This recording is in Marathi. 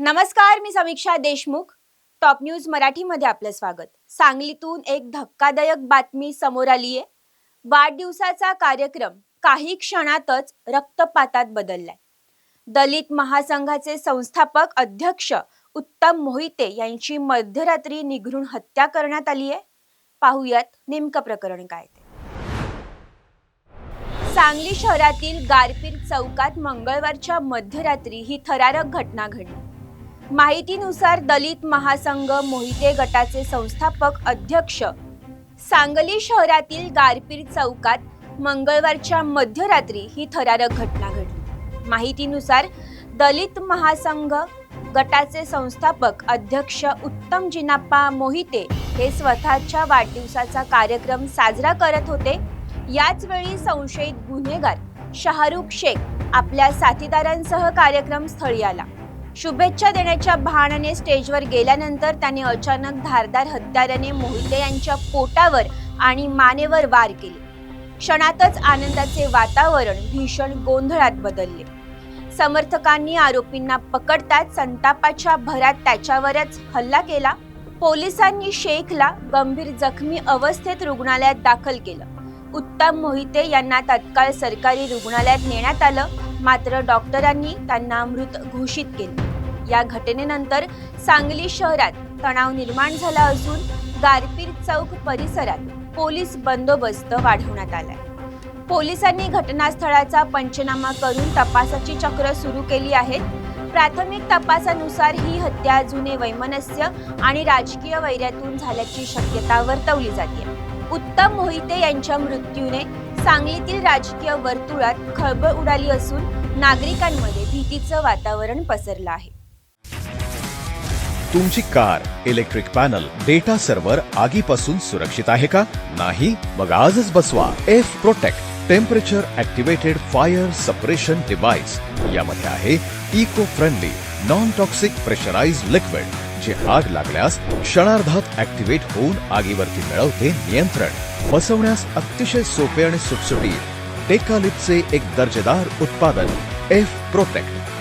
नमस्कार मी समीक्षा देशमुख. टॉप न्यूज मराठीमध्ये आपलं स्वागत. सांगलीतून एक धक्कादायक बातमी समोर आली आहे. वाढदिवसाचा कार्यक्रम काही क्षणातच रक्तपातात बदललाय. दलित महासंघाचे संस्थापक अध्यक्ष उत्तम मोहिते यांची मध्यरात्री निघरून हत्या करण्यात आली आहे. पाहुयात नेमकं प्रकरण काय ते. सांगली शहरातील गारपीर चौकात मंगळवारच्या मध्यरात्री ही थरारक घटना घडली. माहितीनुसार दलित महासंघ मोहिते गटाचे संस्थापक अध्यक्ष. सांगली शहरातील गारपीर चौकात मंगळवारच्या मध्यरात्री ही थरारक घटना घडली. माहितीनुसार दलित महासंघ गटाचे संस्थापक अध्यक्ष उत्तम जिनाप्पा मोहिते हे स्वतःच्या वाढदिवसाचा कार्यक्रम साजरा करत होते. याचवेळी संशयित गुन्हेगार शाहरुख शेख आपल्या साथीदारांसह कार्यक्रम स्थळी आला. शुभेच्छा देण्याच्या बहाण्याने स्टेजवर गेल्यानंतर त्याने अचानक धारदार हत्याराने मोहिते यांच्या पोटावर आणि मानेवर वार केले. क्षणातच आनंदाचे वातावरण भीषण गोंधळात बदलले. समर्थकांनी आरोपींना पकडताच संतापाच्या भरात त्याच्यावरच हल्ला केला. पोलिसांनी शेखला गंभीर जखमी अवस्थेत रुग्णालयात दाखल केलं. उत्तम मोहिते यांना तत्काळ सरकारी रुग्णालयात नेण्यात आलं. मात्र डॉक्टरांनी त्यांना मृत घोषित केले. या घटनेनंतर सांगली शहरात तणाव निर्माण झाला असून गारपीर चौक परिसरात पोलीस बंदोबस्त वाढवण्यात आलाय. पोलिसांनी घटनास्थळाचा पंचनामा करून तपासाची चक्र सुरू केली आहेत. प्राथमिक तपासानुसार ही हत्या जुने वैमनस्य आणि राजकीय वैर्यातून झाल्याची शक्यता वर्तवली जाते. उत्तम मोहिते यांच्या मृत्यूने सांगलीतील राजकीय वर्तुळात खळबळ उडाली असून नागरिकांमध्ये भीतीचं वातावरण पसरलं आहे. तुमची car electric panel data server आगीपासून सुरक्षित आहे का? नाही? मग आजच बसवा. F protect temperature activated fire suppression device यामध्ये आहे eco friendly non toxic pressurise liquid जे आग लागल्यास क्षणार्धात ऍक्टिव्हेट होऊन आगीवरती मिळवते नियंत्रण. बसवण्यास अतिशय सोपे आणि सुटसुटीत टेकालिपचे एक दर्जेदार उत्पादन एफ प्रोटेक्ट